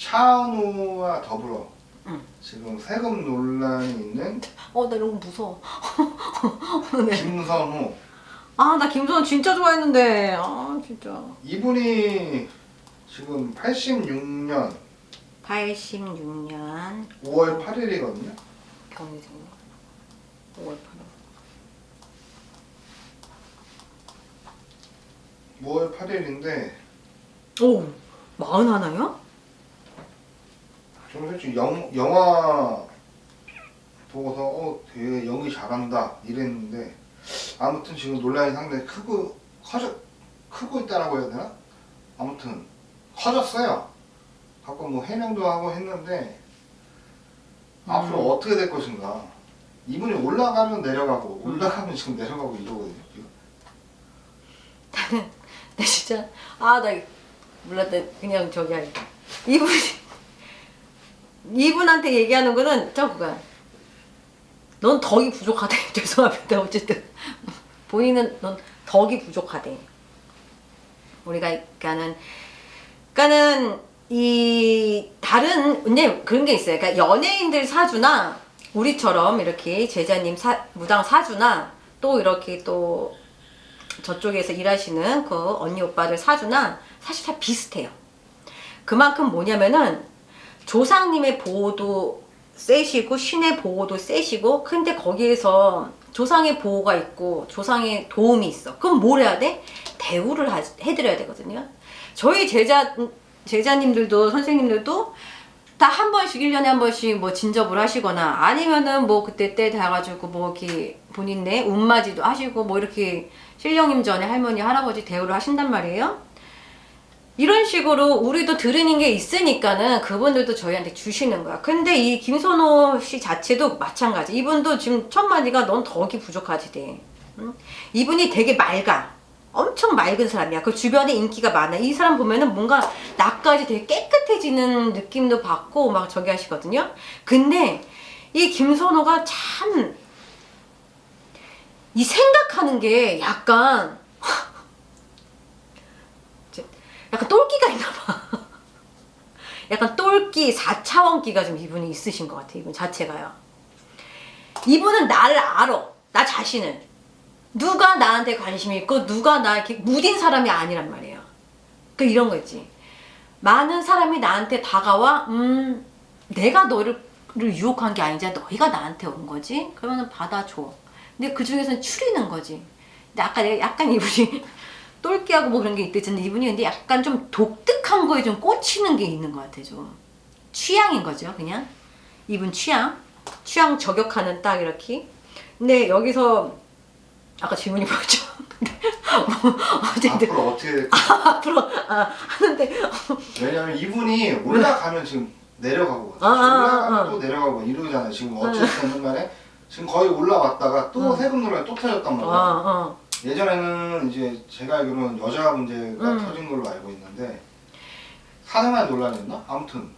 차은우와 더불어 응. 지금 세금 논란이 있는 어, 나 이런 거 무서워. 네. 김선호 아, 나 김선호 진짜 좋아했는데. 아, 진짜. 이분이 지금 86년 86년 5월 8일이거든요. 경희생년 5월 8일. 5월 8일인데 오, 마흔 하나요? 저는 솔직히 영, 영화 보고서 어 되게 연기 잘한다 이랬는데 아무튼 지금 논란이 상당히 크고 커져 크고 있다라고 해야 되나? 아무튼 커졌어요. 가끔 뭐 해명도 하고 했는데 앞으로 어떻게 될 것인가? 이분이 올라가면 내려가고 올라가면 지금 내려가고 이러거든요. 지금. 나 진짜 아 나 몰랐다 그냥 저기 할 이분 이 분한테 얘기하는 거는 저 그거야. 넌 덕이 부족하대. 죄송합니다. 어쨌든. 본인은 넌 덕이 부족하대. 우리가 그러니까는 그러니까는 이 다른 근데 그런 게 있어요. 그러니까 연예인들 사주나 우리처럼 이렇게 제자님 사, 무당 사주나 또 이렇게 또 저쪽에서 일하시는 그 언니 오빠들 사주나 사실 다 비슷해요. 그만큼 뭐냐면은 조상님의 보호도 세시고 신의 보호도 세시고 근데 거기에서 조상의 보호가 있고 조상의 도움이 있어. 그럼 뭘 해야 돼? 대우를 하- 해드려야 되거든요. 저희 제자 제자님들도 선생님들도 다 한 번씩 1년에 한 번씩 뭐 진접을 하시거나 아니면은 뭐 그때 때 돼가지고 뭐 이렇게 본인네 운맞이도 하시고 뭐 이렇게 신령님 전에 할머니 할아버지 대우를 하신단 말이에요. 이런 식으로 우리도 들으는 게 있으니까는 그분들도 저희한테 주시는 거야. 근데 이 김선호 씨 자체도 마찬가지. 이분도 지금 첫 마디가 넌 덕이 부족하지 돼. 응? 이분이 되게 맑아. 엄청 맑은 사람이야. 그 주변에 인기가 많아. 이 사람 보면은 뭔가 나까지 되게 깨끗해지는 느낌도 받고 막 저기 하시거든요. 근데 이 김선호가 참 이 생각하는 게 약간 이제 약간 똘끼가 있나 봐. 약간 똘끼 4차원기가 좀 이분이 있으신 것 같아. 이분 자체가요. 이분은 나를 알아. 나 자신을. 누가 나한테 관심이 있고 누가 나 이렇게 무딘 사람이 아니란 말이에요. 그 이런 거 있지. 많은 사람이 나한테 다가와 음 내가 너를 를 유혹한 게 아니지 너희가 나한테 온 거지 그러면 받아줘 근데 그 중에서는 추리는 거지 근데 아까 약간 이분이 똘끼하고 뭐 그런 게 있댔잖아 이분이 근데 약간 좀 독특한 거에 좀 꽂히는 게 있는 것 같아 좀 취향인 거죠 그냥 이분 취향 취향 저격하는 딱 이렇게 근데 여기서 아까 질문이 뭐였죠? 뭐 어쨌든 앞으로 어떻게 될까? 앞으로 아, 하는데 왜냐면 이분이 올라가면 지금 내려가고 아, 아, 올라가면 아. 또 내려가고 이러잖아요. 지금 어쨌든 간에 지금 거의 올라왔다가 또 응. 세금 논란이 또 터졌단 어, 말이에요. 어. 예전에는 이제 제가 알기로는 여자 문제가 음. 터진 걸로 알고 있는데 사생활 논란이었나? 아무튼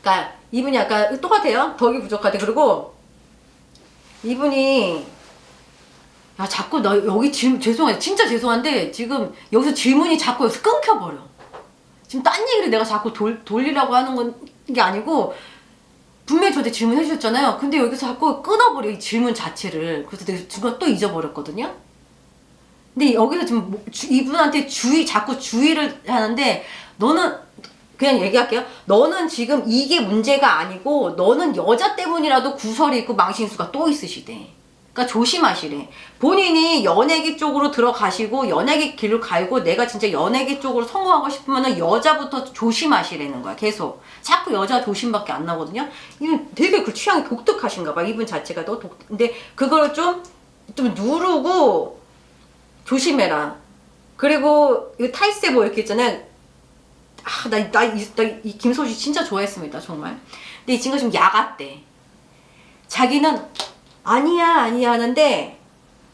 그러니까 이분이 아까 똑같아요. 덕이 부족하대. 그리고 이분이 야 자꾸 나 여기 질문 죄송해요. 진짜 죄송한데 지금 여기서 질문이 자꾸 여기서 끊겨버려. 지금 딴 얘기를 내가 자꾸 돌, 돌리라고 하는 건 게 아니고 분명히 저한테 질문해 주셨잖아요. 근데 여기서 자꾸 끊어버려 이 질문 자체를. 그래서 내가 중간 또 잊어버렸거든요. 근데 여기서 지금 뭐- 주- 이분한테 주의 자꾸 주의를 하는데 너는 그냥 얘기할게요. 너는 지금 이게 문제가 아니고 너는 여자 때문이라도 구설이 있고 망신수가 또 있으시대. 그러니까 조심하시래. 본인이 연예계 쪽으로 들어가시고 연예계 길로 갈고 내가 진짜 연예계 쪽으로 성공하고 싶으면 여자부터 조심하시라는 거야. 계속. 자꾸 여자 조심밖에 안 나오거든요. 이분 되게 그 취향이 독특하신가 봐. 이분 자체가 더 독. 근데 그걸 좀, 좀 누르고 조심해라. 그리고 이 탈세 뭐 이렇게 있잖아요. 아, 나, 나, 이, 나, 이 김소지 진짜 좋아했습니다, 정말. 근데 이 친구가 좀 야갔대. 자기는 아니야, 아니야 하는데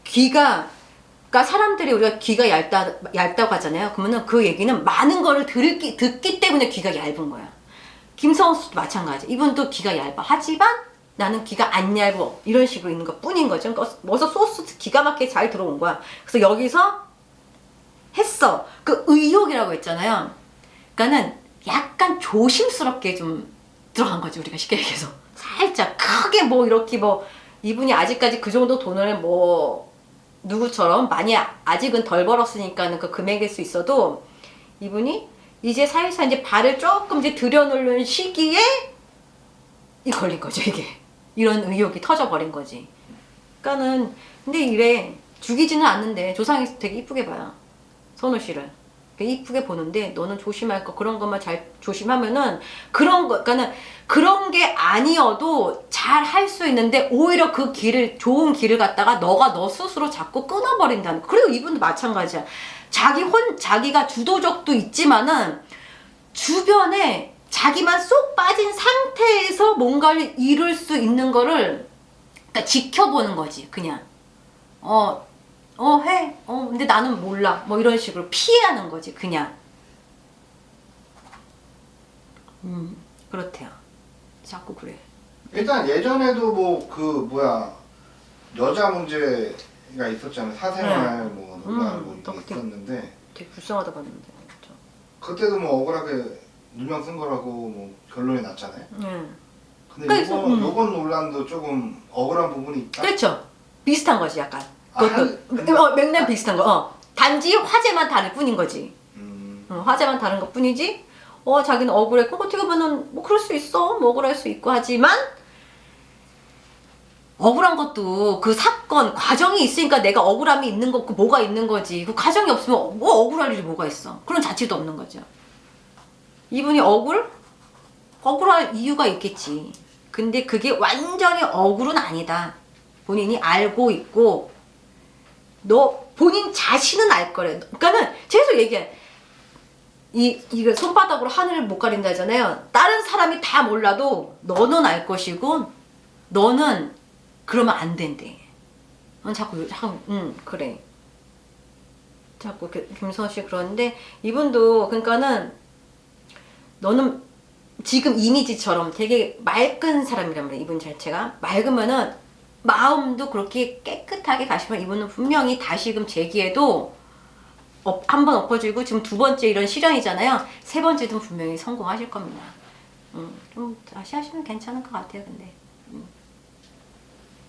귀가, 그러니까 사람들이 우리가 귀가 얇다, 얇다고 하잖아요. 그러면은 그 얘기는 많은 거를 들기, 듣기 때문에 귀가 얇은 거야. 김성수 씨도 마찬가지. 이분도 귀가 얇아. 하지만 나는 귀가 안 얇아. 이런 식으로 있는 것 뿐인 거죠. 그러니까 어서 소스 기가 막히게 잘 들어온 거야. 그래서 여기서 했어. 그 의욕이라고 했잖아요. 그러니까는 약간 조심스럽게 좀 들어간 거지 우리가 쉽게 얘기해서 살짝 크게 뭐 이렇게 뭐 이분이 아직까지 그 정도 돈을 뭐 누구처럼 많이 아- 아직은 덜 벌었으니까는 그 금액일 수 있어도 이분이 이제 사실상 이제 발을 조금 이제 들여놓는 시기에 이 걸린 거죠 이게 이런 의욕이 터져버린 거지. 그러니까는 근데 이래 죽이지는 않는데 조상에서 되게 이쁘게 봐요. 선우 씨를. 이쁘게 보는데 너는 조심할 거 그런 것만 잘 조심하면은 그런 거 그러니까는 그런 게 아니어도 잘 할 수 있는데 오히려 그 길을 좋은 길을 갖다가 너가 너 스스로 자꾸 끊어버린다는 거. 그리고 이분도 마찬가지야. 자기 혼 자기가 주도적도 있지만은 주변에 자기만 쏙 빠진 상태에서 뭔가를 이룰 수 있는 거를 그러니까 지켜보는 거지 그냥 어 어, 해. 어, 근데 나는 몰라. 뭐 이런 식으로 피하는 거지, 그냥. 음, 그렇대요. 자꾸 그래. 일단 예전에도 뭐 그 뭐야 여자 문제가 있었잖아요 사생활 뭐 논란 음, 뭐 이게 있었는데 되게 불쌍하다 봤는데. 진짜. 그때도 뭐 억울하게 누명 쓴 거라고 뭐 결론이 났잖아요. 응. 근데 그러니까 요번 음. 요번 논란도 조금 억울한 부분이 있다. 그렇죠. 비슷한 거지, 약간. 아, 그것도, 어, 맥락 비슷한 거. 어. 단지 화제만 다를 뿐인 거지. 음, 어, 화제만 다른 것 뿐이지. 어, 자기는 억울했고, 어떻게 보면, 뭐, 그럴 수 있어. 뭐, 억울할 수 있고, 하지만, 억울한 것도 그 사건, 과정이 있으니까 내가 억울함이 있는 거, 그 뭐가 있는 거지. 그 과정이 없으면 뭐 억울할 일이 뭐가 있어. 그런 자체도 없는 거죠. 이분이 억울? 억울할 이유가 있겠지. 근데 그게 완전히 억울은 아니다. 본인이 알고 있고, 너, 본인 자신은 알 거래. 그러니까는 계속 얘기해. 이 이거 손바닥으로 하늘을 못 가린다 하잖아요. 다른 사람이 다 몰라도 너는 알 것이고 너는 그러면 안 된대. 어, 자꾸 자꾸 응 그래. 자꾸 그- 김선 씨 그러는데 이분도 그러니까는 너는 지금 이미지처럼 되게 맑은 사람이란 말이야 이분 자체가 맑으면은 마음도 그렇게 깨끗하게 가시면 이분은 분명히 다시금 재기에도 업, 한번 엎어지고 지금 두 번째 이런 실현이잖아요. 세 번째도 분명히 성공하실 겁니다. 음, 좀 다시 하시면 괜찮을 것 같아요. 근데 음.